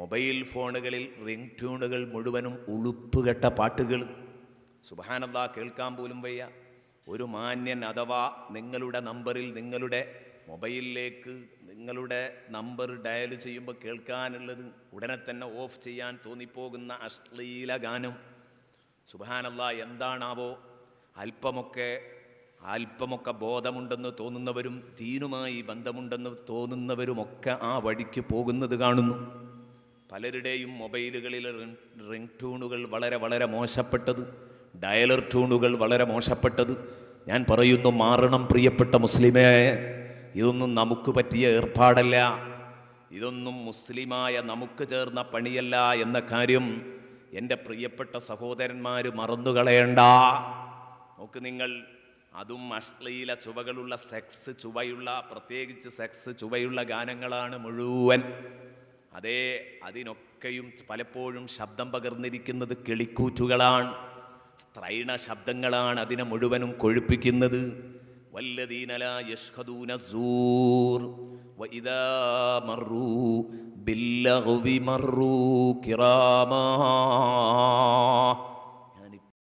Mobile ഫോണുകളിൽ ring ട്യൂണുകൾ മുഴുവനും ഉളുപ്പുകെട്ട പാട്ടുകൾ. സുബാനന്ദ കേൾക്കാൻ പോലും വയ്യ. ഒരു മാന്യൻ അഥവാ നിങ്ങളുടെ നമ്പറിൽ നിങ്ങളുടെ മൊബൈലിലേക്ക് നിങ്ങളുടെ നമ്പർ ഡയൽ ചെയ്യുമ്പോൾ കേൾക്കാനുള്ളത് ഉടനെ തന്നെ ഓഫ് ചെയ്യാൻ തോന്നിപ്പോകുന്ന അശ്ലീല ഗാനം. സുബാനല്ല എന്താണാവോ? അല്പമൊക്കെ അല്പമൊക്കെ ബോധമുണ്ടെന്ന് തോന്നുന്നവരും ദീനുമായി ബന്ധമുണ്ടെന്ന് തോന്നുന്നവരുമൊക്കെ ആ വഴിക്ക് പോകുന്നത് കാണുന്നു. പലരുടെയും മൊബൈലുകളിൽ റിംഗ് ട്യൂണുകൾ വളരെ വളരെ മോശപ്പെട്ടത് ഡയലർ ട്യൂണുകൾ വളരെ മോശപ്പെട്ടത്. ഞാൻ പറയുന്നു മാറണം പ്രിയപ്പെട്ട മുസ്ലിമേ. ഇതൊന്നും നമുക്ക് പറ്റിയ ഏർപ്പാടല്ല. ഇതൊന്നും മുസ്ലിമായ നമുക്ക് ചേർന്ന പണിയല്ല എന്ന കാര്യം എന്റെ പ്രിയപ്പെട്ട സഹോദരന്മാർ മറന്നുകളയണ്ട നോക്ക് നിങ്ങൾ അതും അശ്ലീല ചുവകളുള്ള സെക്സ് ചുവയുള്ള പ്രത്യേകിച്ച് സെക്സ് ചുവയുള്ള ഗാനങ്ങളാണ് മുഴുവൻ. അതേ അതിനൊക്കെയും പലപ്പോഴും ശബ്ദം പകർന്നിരിക്കുന്നത് കിളിക്കൂറ്റുകളാണ്. സ്ത്രൈണ ശബ്ദങ്ങളാണ് അതിനെ മുഴുവനും കൊഴുപ്പിക്കുന്നത്. വല്ലതീനല യഷ്ഹദൂന സൂർ. വൈദാ മറൂ കിറാമാ.